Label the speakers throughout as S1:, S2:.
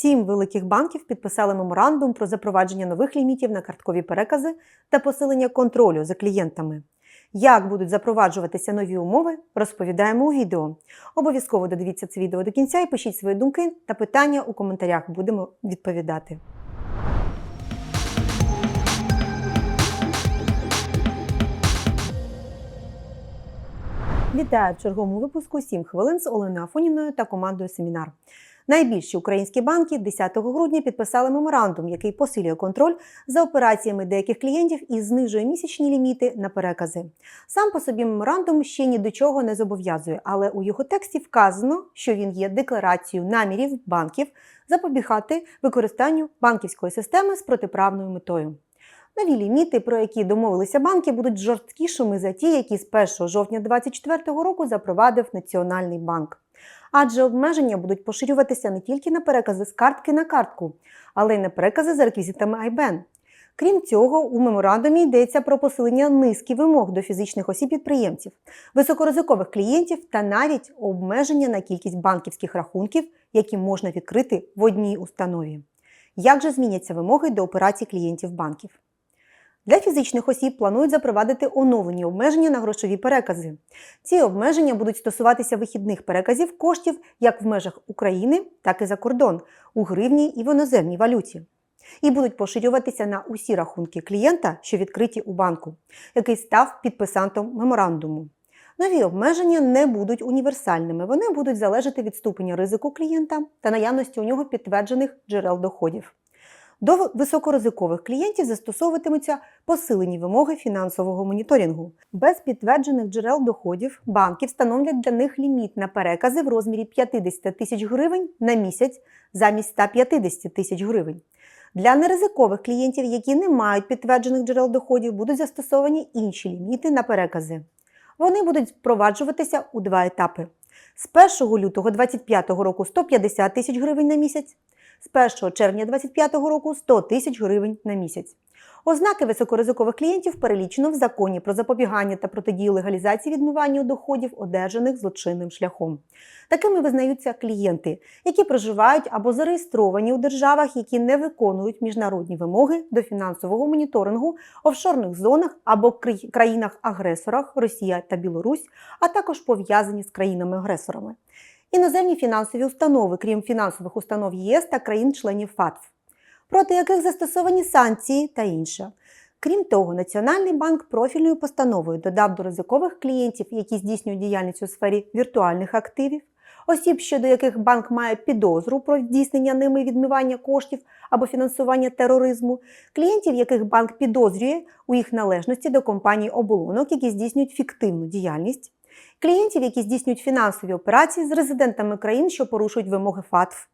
S1: Сім великих банків підписали меморандум про запровадження нових лімітів на карткові перекази та посилення контролю за клієнтами. Як будуть запроваджуватися нові умови, розповідаємо у відео. Обов'язково додивіться це відео до кінця і пишіть свої думки та питання у коментарях. Будемо відповідати. Вітаю в черговому випуску «7 хвилин з Оленою Афоніною та командою Семінар. Найбільші українські банки 10 грудня підписали меморандум, який посилює контроль за операціями деяких клієнтів і знижує місячні ліміти на перекази. Сам по собі меморандум ще ні до чого не зобов'язує, але у його тексті вказано, що він є декларацією намірів банків запобігати використанню банківської системи з протиправною метою. Нові ліміти, про які домовилися банки, будуть жорсткішими за ті, які з 1 жовтня 2024 року запровадив Національний банк. Адже обмеження будуть поширюватися не тільки на перекази з картки на картку, але й на перекази за реквізитами IBAN. Крім цього, у меморандумі йдеться про посилення низки вимог до фізичних осіб-підприємців, високоризикових клієнтів та навіть обмеження на кількість банківських рахунків, які можна відкрити в одній установі. Як же зміняться вимоги до операцій клієнтів банків? Для фізичних осіб планують запровадити оновлені обмеження на грошові перекази. Ці обмеження будуть стосуватися вихідних переказів коштів як в межах України, так і за кордон у гривні і в іноземній валюті. І будуть поширюватися на усі рахунки клієнта, що відкриті у банку, який став підписантом меморандуму. Нові обмеження не будуть універсальними, вони будуть залежати від ступеня ризику клієнта та наявності у нього підтверджених джерел доходів. До високоризикових клієнтів застосовуватимуться посилені вимоги фінансового моніторингу. Без підтверджених джерел доходів банки встановлять для них ліміт на перекази в розмірі 50 тисяч гривень на місяць замість 150 тисяч гривень. Для неризикових клієнтів, які не мають підтверджених джерел доходів, будуть застосовані інші ліміти на перекази. Вони будуть впроваджуватися у два етапи: з 1 лютого 2025 року 150 тисяч гривень на місяць з 1 червня 2025 року 100 тисяч гривень на місяць. Ознаки високоризикових клієнтів перелічено в законі про запобігання та протидію легалізації відмивання доходів, одержаних злочинним шляхом. Такими визнаються клієнти, які проживають або зареєстровані у державах, які не виконують міжнародні вимоги до фінансового моніторингу, офшорних зонах або країнах-агресорах Росія та Білорусь, а також пов'язані з країнами-агресорами іноземні фінансові установи, крім фінансових установ ЄС та країн-членів ФАТФ, проти яких застосовані санкції та інше. Крім того, Національний банк профільною постановою додав до ризикових клієнтів, які здійснюють діяльність у сфері віртуальних активів, осіб, щодо яких банк має підозру про здійснення ними відмивання коштів або фінансування тероризму, клієнтів, яких банк підозрює у їх належності до компаній оболонок, які здійснюють фіктивну діяльність, клієнтів, які здійснюють фінансові операції з резидентами країн, що порушують вимоги ФАТФ.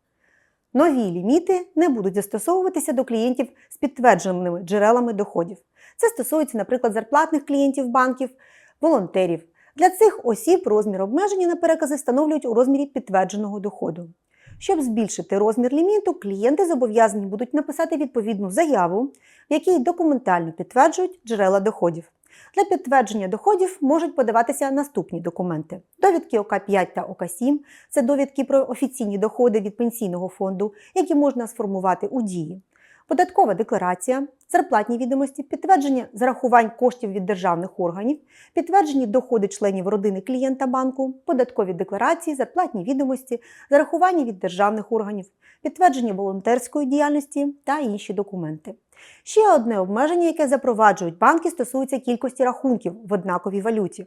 S1: Нові ліміти не будуть застосовуватися до клієнтів з підтвердженими джерелами доходів. Це стосується, наприклад, зарплатних клієнтів банків, волонтерів. Для цих осіб розмір обмеження на перекази встановлюють у розмірі підтвердженого доходу. Щоб збільшити розмір ліміту, клієнти зобов'язані будуть написати відповідну заяву, в якій документально підтверджують джерела доходів. Для підтвердження доходів можуть подаватися наступні документи: довідки ОК5 та ОК7 це довідки про офіційні доходи від пенсійного фонду, які можна сформувати у дії. Податкова декларація, зарплатні відомості, підтвердження зарахувань коштів від державних органів, підтверджені доходи членів родини клієнта банку, податкові декларації, зарплатні відомості, зарахування від державних органів, підтвердження волонтерської діяльності та інші документи. Ще одне обмеження, яке запроваджують банки, стосується кількості рахунків в однаковій валюті.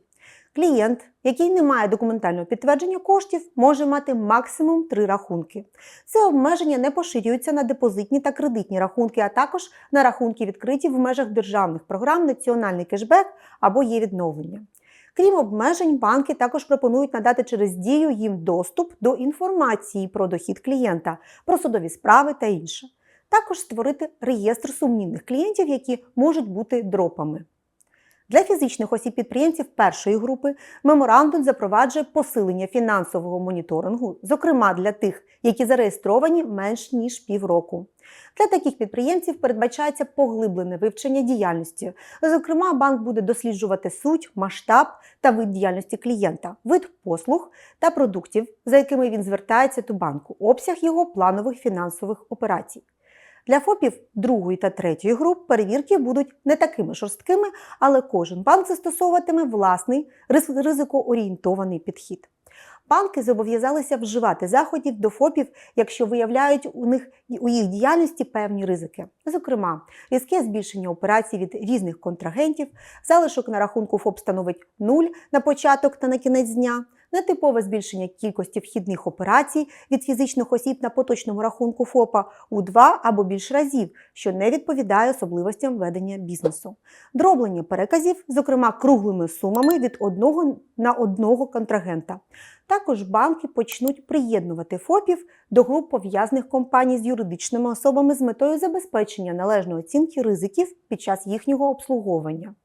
S1: Клієнт, який не має документального підтвердження коштів, може мати максимум три рахунки. Це обмеження не поширюється на депозитні та кредитні рахунки, а також на рахунки відкриті в межах державних програм Національний кешбек або є відновлення. Крім обмежень, банки також пропонують надати через дію їм доступ до інформації про дохід клієнта, про судові справи та інше. Також створити реєстр сумнівних клієнтів, які можуть бути дропами. Для фізичних осіб-підприємців першої групи меморандум запроваджує посилення фінансового моніторингу, зокрема для тих, які зареєстровані менш ніж півроку. Для таких підприємців передбачається поглиблене вивчення діяльності. Зокрема, банк буде досліджувати суть, масштаб та вид діяльності клієнта, вид послуг та продуктів, за якими він звертається до банку, обсяг його планових фінансових операцій. Для ФОПів другої та третьої груп перевірки будуть не такими жорсткими, але кожен банк застосовуватиме власний ризикоорієнтований підхід. Банки зобов'язалися вживати заходів до ФОПів, якщо виявляють у них у їх діяльності певні ризики. Зокрема, різке збільшення операцій від різних контрагентів, залишок на рахунку ФОП становить нуль на початок та на кінець дня, нетипове збільшення кількості вхідних операцій від фізичних осіб на поточному рахунку ФОПа у два або більш разів, що не відповідає особливостям ведення бізнесу, дроблення переказів, зокрема круглими сумами від одного на одного контрагента. Також банки почнуть приєднувати ФОПів до груп пов'язаних компаній з юридичними особами з метою забезпечення належної оцінки ризиків під час їхнього обслуговування.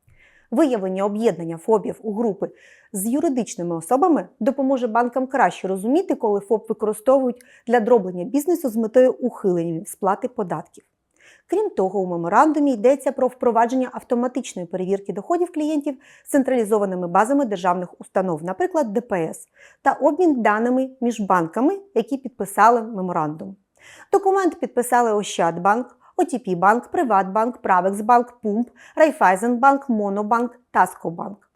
S1: Виявлення об'єднання ФОПів у групи з юридичними особами допоможе банкам краще розуміти, коли ФОП використовують для дроблення бізнесу з метою ухилення від сплати податків. Крім того, у меморандумі йдеться про впровадження автоматичної перевірки доходів клієнтів з централізованими базами державних установ, наприклад, ДПС, та обмін даними між банками, які підписали меморандум. Документ підписали Ощадбанк, ОТП Банк, Приватбанк, Правексбанк, Пумп, Райфайзенбанк, Монобанк, Таскобанк.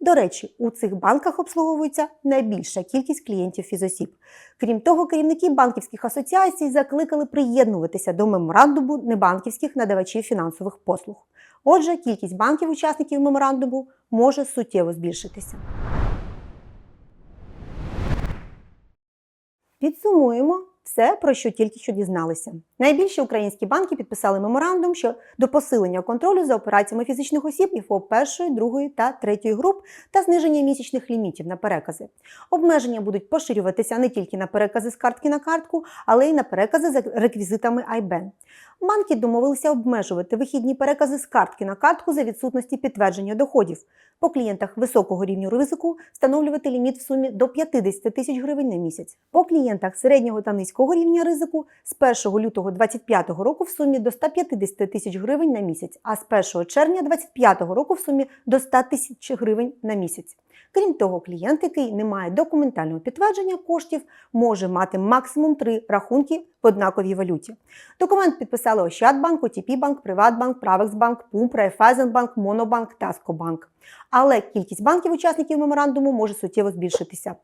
S1: До речі, у цих банках обслуговується найбільша кількість клієнтів фізосіб. Крім того, керівники банківських асоціацій закликали приєднуватися до меморандуму небанківських надавачів фінансових послуг. Отже, кількість банків-учасників меморандуму може суттєво збільшитися. Підсумуємо все, про що тільки що дізналися. Найбільші українські банки підписали меморандум щодо посилення контролю за операціями фізичних осіб і ФОП першої, другої та третьої груп та зниження місячних лімітів на перекази. Обмеження будуть поширюватися не тільки на перекази з картки на картку, але й на перекази за реквізитами IBAN. Банки домовилися обмежувати вихідні перекази з картки на картку за відсутності підтвердження доходів. По клієнтах високого рівню ризику встановлювати ліміт в сумі до 50 тисяч гривень на місяць. По клієнтах середнього та низького рівня ризику з 1 лютого 2025 року в сумі до 150 тисяч гривень на місяць, а з 1 червня 2025 року в сумі до 100 тисяч гривень на місяць. Крім того, клієнт, який не має документального підтвердження коштів, може мати максимум три рахунки в однаковій валюті. Документ підписали Ощадбанк, ОТП Банк, Приватбанк, Правексбанк, Пумп, Райфайзенбанк, Монобанк, Таскобанк. Але кількість банків-учасників меморандуму може суттєво збільшитися.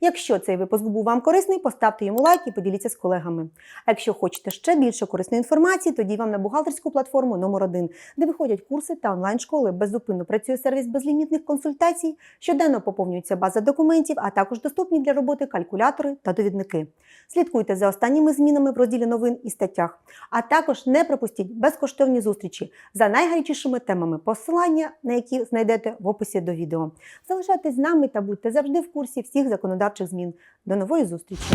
S1: Якщо цей випуск був вам корисний, поставте йому лайк і поділіться з колегами. А якщо хочете ще більше корисної інформації, тоді вам на бухгалтерську платформу номер 1 де виходять курси та онлайн-школи. Беззупинно працює сервіс безлімітних консультацій, щоденно поповнюється база документів, а також доступні для роботи калькулятори та довідники. Слідкуйте за останніми змінами в розділі новин і статтях. А також не пропустіть безкоштовні зустрічі за найгарячішими темами, посилання на які знайдете в описі до відео. Залишайтесь з нами та будьте завжди в курсі всіх законодавчих змін. До нової зустрічі!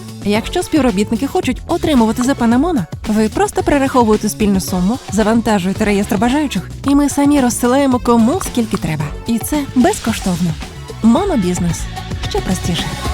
S2: Якщо співробітники хочуть отримувати ЗП на ви просто перераховуєте спільну суму, завантажуєте реєстр бажаючих, і ми самі розсилаємо кому скільки треба. І це безкоштовно. Монобізнес ще простіше.